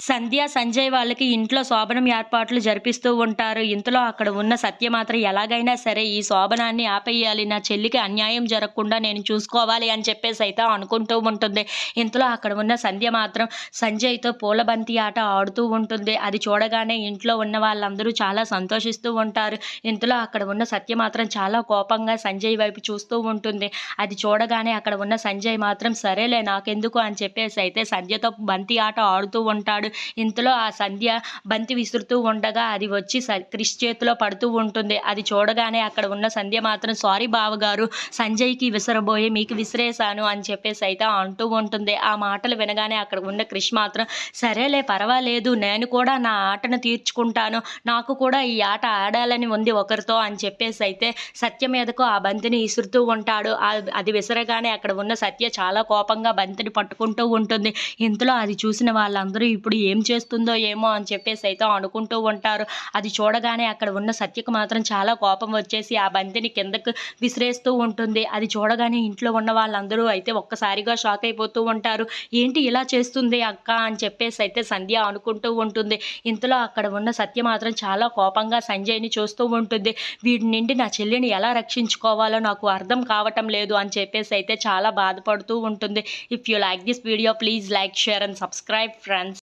సంధ్య సంజయ్ వాళ్ళకి ఇంట్లో శోభనం ఏర్పాట్లు జరిపిస్తూ ఉంటారు. ఇంతలో అక్కడ ఉన్న సత్య మాత్రం ఎలాగైనా సరే ఈ శోభనాన్ని ఆపేయాలి. నా చెల్లికి అన్యాయం జరగకుండా నేను చూసుకోవాలి అని చెప్పేసి అయితే అనుకుంటూ ఉంటుంది. ఇంతలో అక్కడ ఉన్న సంధ్య మాత్రం సంజయ్తో పూలబంతి ఆట ఆడుతూ ఉంటుంది. అది చూడగానే ఇంట్లో ఉన్న వాళ్ళందరూ చాలా సంతోషిస్తూ ఉంటారు. ఇంతలో అక్కడ ఉన్న సత్య మాత్రం చాలా కోపంగా సంజయ్ వైపు చూస్తూ ఉంటుంది. అది చూడగానే అక్కడ ఉన్న సంజయ్ మాత్రం సరేలే నాకెందుకు? అని చెప్పేసి అయితే సంధ్యతో బంతి ఆట ఆడుతూ ఉంటాడు. ఇంతలో ఆ సంధ్య బంతి విసురుతూ ఉండగా అది వచ్చి క్రిష్ చేతిలో పడుతూ ఉంటుంది. అది చూడగానే అక్కడ ఉన్న సంధ్య మాత్రం సారీ బావగారు సంజయ్కి విసరబోయి మీకు విసిరేశాను అని చెప్పేసి అయితే అంటూ ఉంటుంది. ఆ మాటలు వినగానే అక్కడ ఉన్న క్రిష్ మాత్రం సరేలే పర్వాలేదు నేను కూడా నా ఆటను తీర్చుకుంటాను. నాకు కూడా ఈ ఆట ఆడాలని ఉంది ఒకరితో అని చెప్పేసి అయితే సత్య మీదకు ఆ బంతిని విసురుతూ ఉంటాడు. అది విసరగానే అక్కడ ఉన్న సత్య చాలా కోపంగా బంతిని పట్టుకుంటూ ఉంటుంది. ఇంతలో అది చూసిన వాళ్ళందరూ ఇప్పుడు ఏం చేస్తుందో ఏమో అని చెప్పేసి అయితే అనుకుంటూ ఉంటారు. అది చూడగానే అక్కడ ఉన్న సత్యకు మాత్రం చాలా కోపం వచ్చేసి ఆ బంతిని కిందకు విసిరేస్తూ ఉంటుంది. అది చూడగానే ఇంట్లో ఉన్న వాళ్ళందరూ అయితే ఒక్కసారిగా షాక్ అయిపోతూ ఉంటారు. ఏంటి ఇలా చేస్తుంది అక్క అని చెప్పేసి అయితే సంధ్య అనుకుంటూ ఉంటుంది. ఇంతలో అక్కడ ఉన్న సత్య మాత్రం చాలా కోపంగా సంజయ్ని చూస్తూ ఉంటుంది. వీడి నుండి నా చెల్లిని ఎలా రక్షించుకోవాలో నాకు అర్థం కావటం లేదు అని చెప్పేసి అయితే చాలా బాధపడుతూ ఉంటుంది. If you like this video please like share and subscribe friends